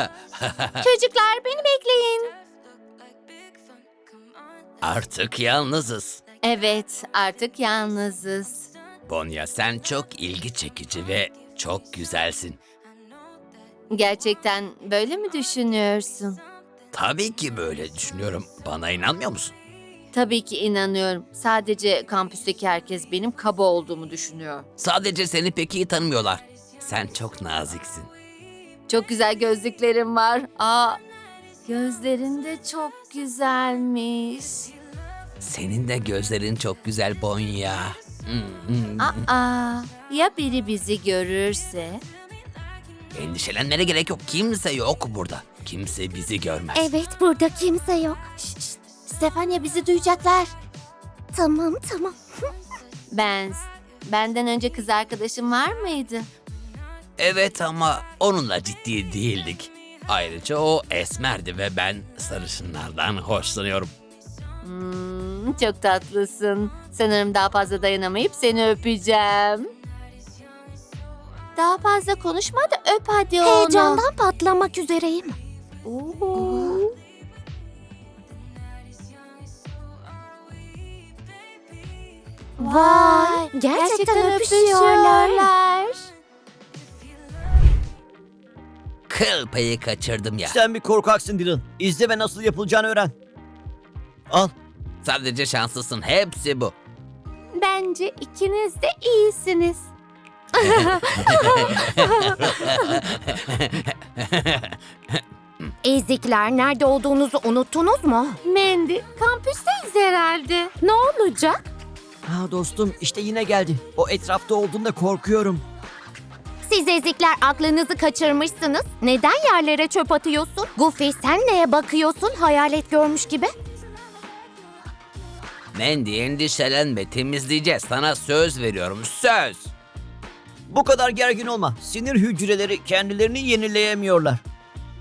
Çocuklar beni bekleyin. Artık yalnızız. Evet artık yalnızız. Bonya sen çok ilgi çekici ve çok güzelsin. Gerçekten böyle mi düşünüyorsun? Tabii ki böyle düşünüyorum. Bana inanmıyor musun? Tabii ki inanıyorum. Sadece kampüsteki herkes benim kaba olduğumu düşünüyor. Sadece seni pek iyi tanımıyorlar. Sen çok naziksin. Çok güzel gözlüklerim var. Aa, gözlerin de çok güzelmiş. Senin de gözlerin çok güzel Bonya. Hmm. Aa, ya biri bizi görürse? Endişelenmene gerek yok. Kimse yok burada. Kimse bizi görmez. Evet burada kimse yok. Şşt, şşt. Stefania bizi duyacaklar. Tamam tamam. Ben, benden önce kız arkadaşım var mıydı? Evet ama onunla ciddi değildik. Ayrıca o esmerdi ve ben sarışınlardan hoşlanıyorum. Hmm, çok tatlısın. Sanırım daha fazla dayanamayıp seni öpeceğim. Daha fazla konuşma da öp hadi onu. Heyecandan patlamak üzereyim. Oo. Vay, gerçekten, öpüşüyorlar. Kıl payı kaçırdım ya. Sen bir korkaksın Dylan. İzle ve nasıl yapılacağını öğren. Al. Sadece şanslısın. Hepsi bu. Bence ikiniz de iyisiniz. Ezikler nerede olduğunuzu unuttunuz mu? Mendi, kampüsteyiz herhalde. Ne olacak? Ha dostum işte yine geldi. O etrafta olduğunda korkuyorum. Siz ezikler aklınızı kaçırmışsınız. Neden yerlere çöp atıyorsun? Goofy sen neye bakıyorsun hayalet görmüş gibi? Mandy endişelenme temizleyeceğiz. Sana söz veriyorum. Söz. Bu kadar gergin olma. Sinir hücreleri kendilerini yenileyemiyorlar.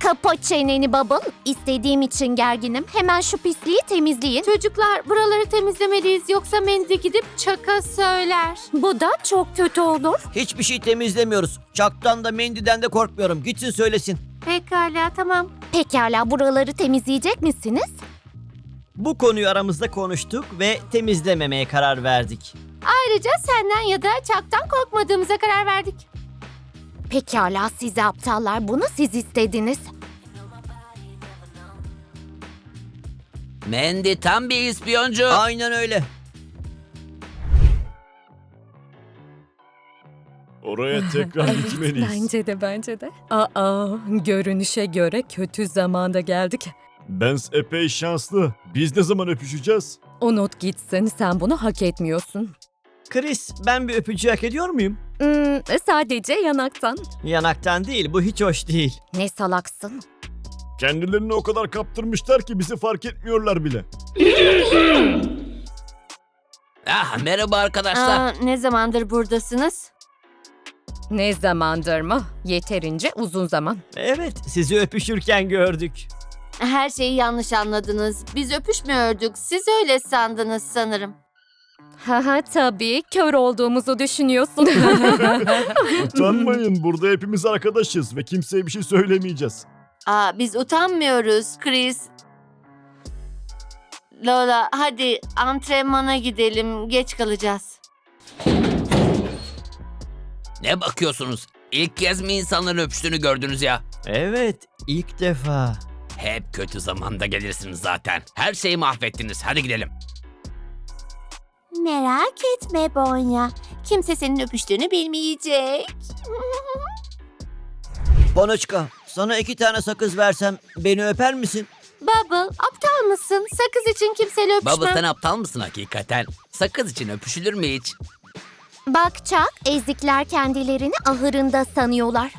Kapa çeneni Bubble. İstediğim için gerginim. Hemen şu pisliği temizleyin. Çocuklar buraları temizlemeliyiz yoksa Mendi gidip çaka söyler. Bu da çok kötü olur. Hiçbir şey temizlemiyoruz. Çaktan da mendiden de korkmuyorum. Gitsin söylesin. Pekala tamam. Pekala buraları temizleyecek misiniz? Bu konuyu aramızda konuştuk ve temizlememeye karar verdik. Ayrıca senden ya da çaktan korkmadığımıza karar verdik. Pekala size aptallar bunu siz istediniz. Mandy tam bir ispiyoncu. Aynen öyle. Oraya tekrar gitmeliyiz. Bence de bence de. Aa, görünüşe göre kötü zamanda geldik. Benz epey şanslı. Biz ne zaman öpüşeceğiz? Unut gitsin, sen bunu hak etmiyorsun. Chris ben bir öpücüğü hak ediyor muyum? Hmm, sadece yanaktan. Yanaktan değil bu hiç hoş değil. Ne salaksın. Kendilerini o kadar kaptırmışlar ki bizi fark etmiyorlar bile. Ah merhaba arkadaşlar. Aa, ne zamandır buradasınız? Ne zamandır mı? Yeterince uzun zaman. Evet sizi öpüşürken gördük. Her şeyi yanlış anladınız. Biz öpüşmüyorduk. Siz öyle sandınız sanırım. Haha tabii, kör olduğumuzu düşünüyorsun. Utanmayın burada hepimiz arkadaşız ve kimseye bir şey söylemeyeceğiz. Aa, biz utanmıyoruz Chris. Lola hadi antrenmana gidelim. Geç kalacağız. Ne bakıyorsunuz? İlk kez mi insanların öpüştüğünü gördünüz ya? Evet ilk defa. Hep kötü zamanda gelirsiniz zaten. Her şeyi mahvettiniz. Hadi gidelim. Merak etme Bonya. Kimse senin öpüştüğünü bilmeyecek. Panoçka sana iki tane sakız versem beni öper misin? Bubble aptal mısın? Sakız için kimseyle öpüşmem. Baba sen aptal mısın hakikaten? Sakız için öpüşülür mü hiç? Bak Çak, ezikler kendilerini ahırında sanıyorlar.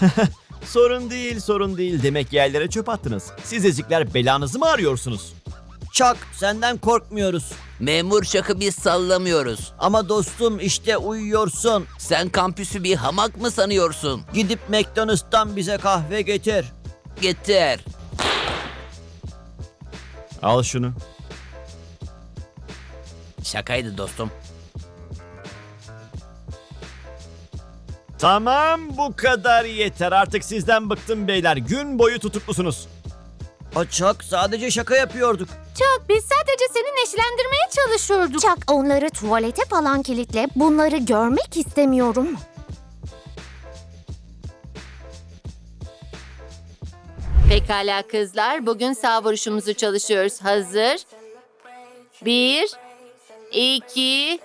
Sorun değil sorun değil demek yerlere çöp attınız. Siz ezikler belanızı mı arıyorsunuz? Çak senden korkmuyoruz. Memur şakı biz sallamıyoruz. Ama dostum işte uyuyorsun. Sen kampüsü bir hamak mı sanıyorsun? Gidip McDonald's'tan bize kahve getir. Getir. Al şunu. Şakaydı dostum. Tamam bu kadar yeter. Artık sizden bıktım beyler. Gün boyu tutuklusunuz. Açak sadece şaka yapıyorduk. Çak biz sadece seni neşelendirmeye çalışıyorduk. Çak onları tuvalete falan kilitle. Bunları görmek istemiyorum. Pekala kızlar, bugün sağ vuruşumuzu çalışıyoruz. Hazır. Bir, iki,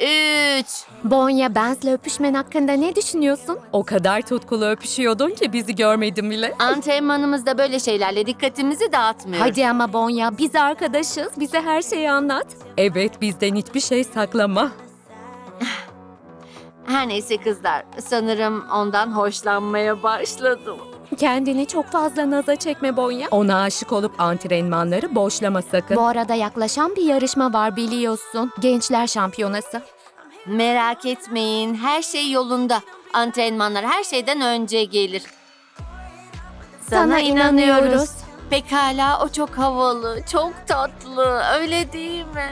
üç. Bonya Benz'le öpüşmen hakkında ne düşünüyorsun? O kadar tutkulu öpüşüyordun ki bizi görmedim bile. Antrenmanımızda böyle şeylerle dikkatimizi dağıtmıyoruz. Hadi ama Bonya biz arkadaşız. Bize her şeyi anlat. Evet bizden hiçbir şey saklama. Her neyse kızlar, sanırım ondan hoşlanmaya başladım. Kendini çok fazla naza çekme Bonya. Ona aşık olup antrenmanları boşlama sakın. Bu arada yaklaşan bir yarışma var biliyorsun. Gençler Şampiyonası. Merak etmeyin, her şey yolunda. Antrenmanlar her şeyden önce gelir. Sana inanıyoruz. Pekala, o çok havalı, çok tatlı, öyle değil mi?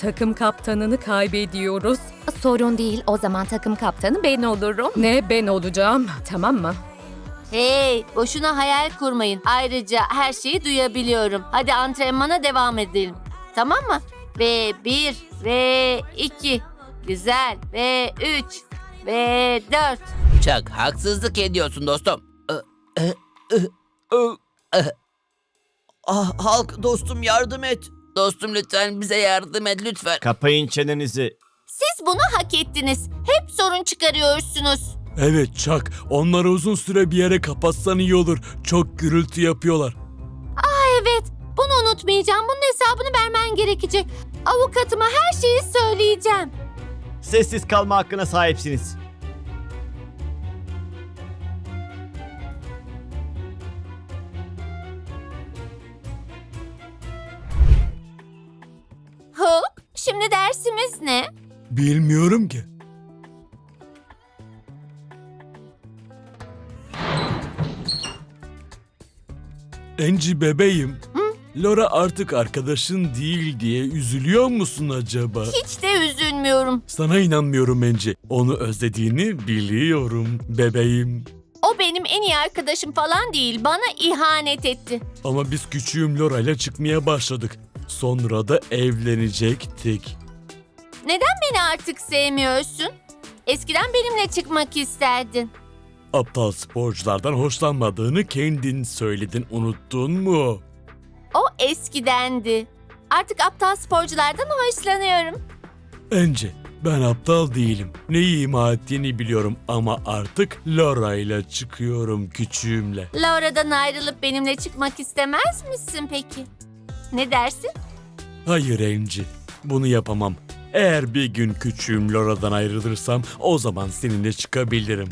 Takım kaptanını kaybediyoruz. Sorun değil o zaman takım kaptanı ben olurum. Ne ben olacağım tamam mı? Hey, boşuna hayal kurmayın. Ayrıca her şeyi duyabiliyorum. Hadi antrenmana devam edelim. Tamam mı? Ve bir, ve iki. Güzel. Ve üç, ve dört. Çak haksızlık ediyorsun dostum. Ah halk dostum yardım et. Dostum lütfen bize yardım et lütfen. Kapayın çenenizi. Siz bunu hak ettiniz. Hep sorun çıkarıyorsunuz. Evet Çak, onları uzun süre bir yere kapatsan iyi olur. Çok gürültü yapıyorlar. Evet, bunu unutmayacağım. Bunun hesabını vermen gerekecek. Avukatıma her şeyi söyleyeceğim. Sessiz kalma hakkına sahipsiniz. Hop, şimdi dersimiz ne? Bilmiyorum ki. Enci bebeğim. Laura artık arkadaşın değil diye üzülüyor musun acaba? Hiç de üzülmüyorum. Sana inanmıyorum Enci. Onu özlediğini biliyorum bebeğim. O benim en iyi arkadaşım falan değil. Bana ihanet etti. Ama biz küçüğüm Laura ile çıkmaya başladık. Sonra da evlenecektik. Neden beni artık sevmiyorsun? Eskiden benimle çıkmak isterdin. Aptal sporculardan hoşlanmadığını kendin söyledin unuttun mu? O eskidendi. Artık aptal sporculardan hoşlanıyorum. Ence ben aptal değilim. Neyi ima ettiğini biliyorum ama artık Laura ile çıkıyorum küçüğümle. Laura'dan ayrılıp benimle çıkmak istemez misin peki? Ne dersin? Hayır Enci, bunu yapamam. Eğer bir gün küçüğüm Laura'dan ayrılırsam o zaman seninle çıkabilirim.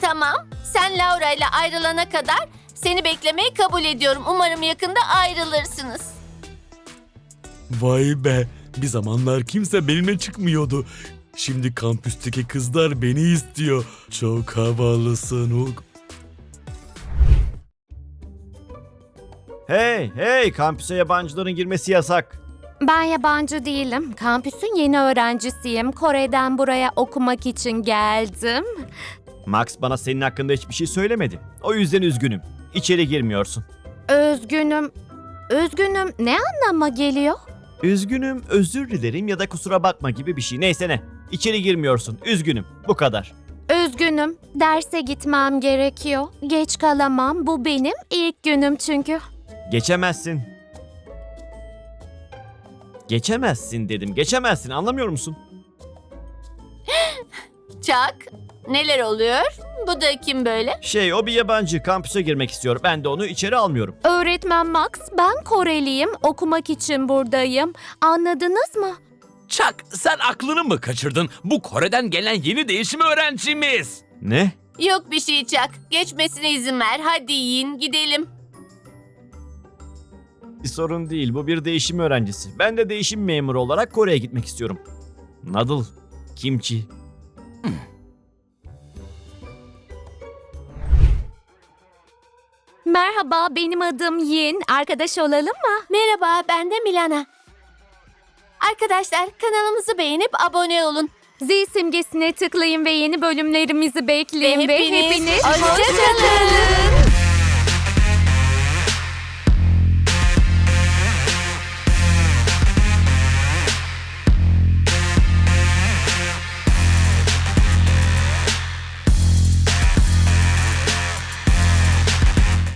Tamam. Sen Laura ile ayrılana kadar seni beklemeyi kabul ediyorum. Umarım yakında ayrılırsınız. Vay be, bir zamanlar kimse benimle çıkmıyordu. Şimdi kampüsteki kızlar beni istiyor. Çok havalısın Hulk. Hey hey kampüse yabancıların girmesi yasak. Ben yabancı değilim. Kampüsün yeni öğrencisiyim. Kore'den buraya okumak için geldim. Max bana senin hakkında hiçbir şey söylemedi. O yüzden üzgünüm. İçeri girmiyorsun. Üzgünüm. Üzgünüm ne anlama geliyor? Üzgünüm, özür dilerim ya da kusura bakma gibi bir şey. Neyse ne. İçeri girmiyorsun. Üzgünüm. Bu kadar. Üzgünüm. Derse gitmem gerekiyor. Geç kalamam. Bu benim ilk günüm çünkü. Geçemezsin. Geçemezsin dedim. Geçemezsin. Anlamıyor musun? Çak. Neler oluyor? Bu da kim böyle? Şey o bir yabancı kampüse girmek istiyor. Ben de onu içeri almıyorum. Öğretmen Max, ben Koreliyim. Okumak için buradayım. Anladınız mı? Çak sen aklını mı kaçırdın? Bu Kore'den gelen yeni değişim öğrencimiz. Ne? Yok bir şey Çak. Geçmesine izin ver. Hadi yiyin gidelim. Bir sorun değil. Bu bir değişim öğrencisi. Ben de değişim memuru olarak Kore'ye gitmek istiyorum. Nadıl, kimchi. Merhaba, benim adım Yin. Arkadaş olalım mı? Merhaba ben de Milana. Arkadaşlar kanalımızı beğenip abone olun. Zil simgesine tıklayın ve yeni bölümlerimizi bekleyin ve hepiniz hepiniz